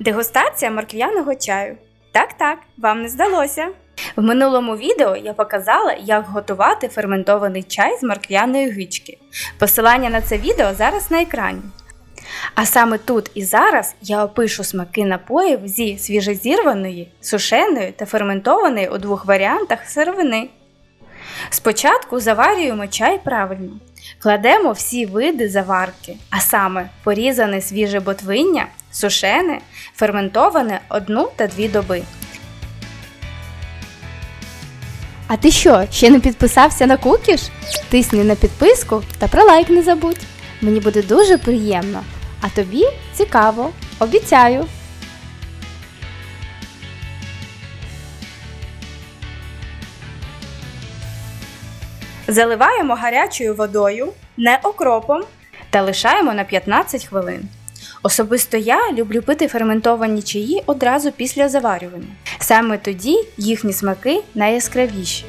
Дегустація морквяного чаю. Так, так, вам не здалося. В минулому відео я показала, як готувати ферментований чай з морквяної гички. Посилання на це відео зараз на екрані. А саме тут і зараз я опишу смаки напоїв зі свіжезірваної, сушеної та ферментованої у двох варіантах сировини. Спочатку заварюємо чай правильно. Кладемо всі види заварки, а саме порізане свіже ботвиння, сушене, ферментоване одну та дві доби. А ти що, ще не підписався на кукіш? Тисни на підписку та про лайк не забудь. Мені буде дуже приємно. А тобі цікаво, обіцяю. Заливаємо гарячою водою, не окропом та лишаємо на 15 хвилин. Особисто я люблю пити ферментовані чаї одразу після заварювання. Саме тоді їхні смаки найяскравіші.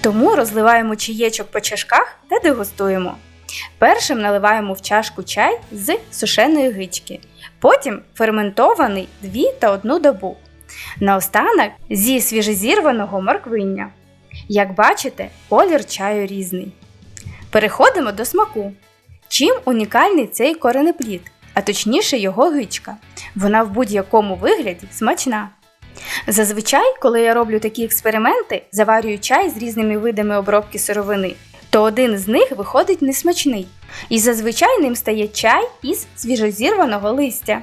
Тому розливаємо чаєчок по чашках та дегустуємо. Першим наливаємо в чашку чай з сушеної гички, потім ферментований 2 та 1 добу. Наостанок зі свіжезірваного морквиння. Як бачите, колір чаю різний. Переходимо до смаку. Чим унікальний цей коренеплід, а точніше його гичка. Вона в будь-якому вигляді смачна. Зазвичай, коли я роблю такі експерименти, заварюю чай з різними видами обробки сировини, то один з них виходить несмачний. І зазвичай ним стає чай із свіжозірваного листя.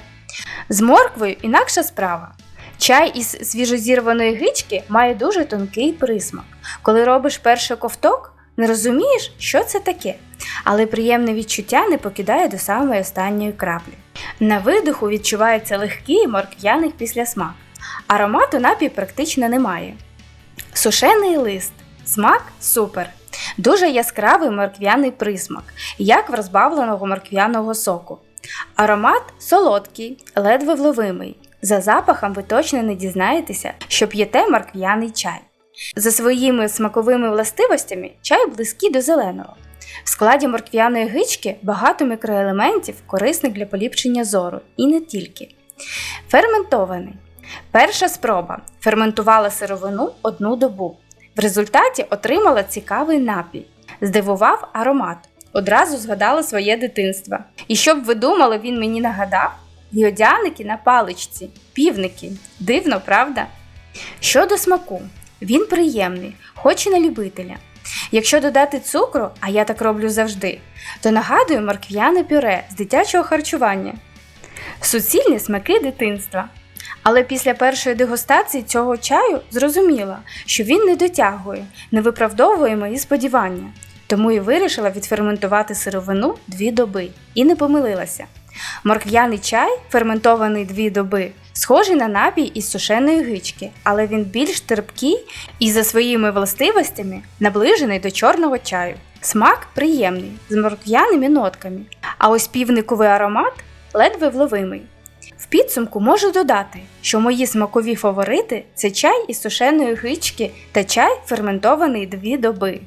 З морквою інакша справа. Чай із свіжозірваної гички має дуже тонкий присмак. Коли робиш перший ковток, не розумієш, що це таке, але приємне відчуття не покидає до самої останньої краплі. На видиху відчувається легкий морквяний післясмак. Аромату напій практично немає. Сушений лист. Смак супер. Дуже яскравий морквяний присмак, як в розбавленого морквяного соку. Аромат солодкий, ледве вловимий. За запахом ви точно не дізнаєтеся, що п'єте морквяний чай. За своїми смаковими властивостями чай близький до зеленого. В складі морквяної гички багато мікроелементів, корисних для поліпшення зору, і не тільки. Ферментований. Перша спроба ферментувала сировину одну добу. В результаті отримала цікавий напій. Здивував аромат. Одразу згадала своє дитинство. І щоб ви думали, він мені нагадав льодяники на паличці, півники. Дивно, правда? Щодо смаку, він приємний, хоч і на любителя. Якщо додати цукру, а я так роблю завжди, то нагадую морквяне пюре з дитячого харчування. Суцільні смаки дитинства. Але після першої дегустації цього чаю зрозуміла, що він не дотягує, не виправдовує мої сподівання. Тому і вирішила відферментувати сировину дві доби і не помилилася. Моркв'яний чай, ферментований дві доби, схожий на напій із сушеної гички, але він більш терпкий і за своїми властивостями наближений до чорного чаю. Смак приємний, з моркв'яними нотками, а ось півниковий аромат ледве вловимий. В підсумку можу додати, що мої смакові фаворити це чай із сушеної гички та чай, ферментований дві доби.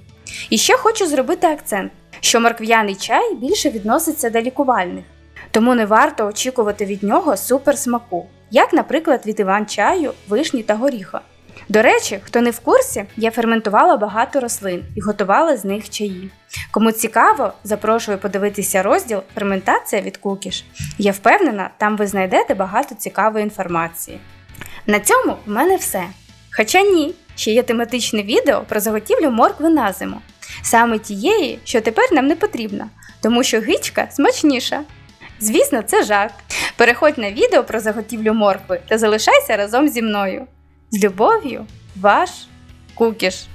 І ще хочу зробити акцент, що моркв'яний чай більше відноситься до лікувальних, тому не варто очікувати від нього суперсмаку, як, наприклад, від іван-чаю, вишні та горіха. До речі, хто не в курсі, я ферментувала багато рослин і готувала з них чаї. Кому цікаво, запрошую подивитися розділ Ферментація від кукіш. Я впевнена, там ви знайдете багато цікавої інформації. На цьому в мене все. Хоча ні, ще є тематичне відео про заготівлю моркви на зиму. Саме тієї, що тепер нам не потрібна, тому що гичка смачніша. Звісно, це жарт. Переходь на відео про заготівлю моркви та залишайся разом зі мною. З любов'ю, ваш Кукіш.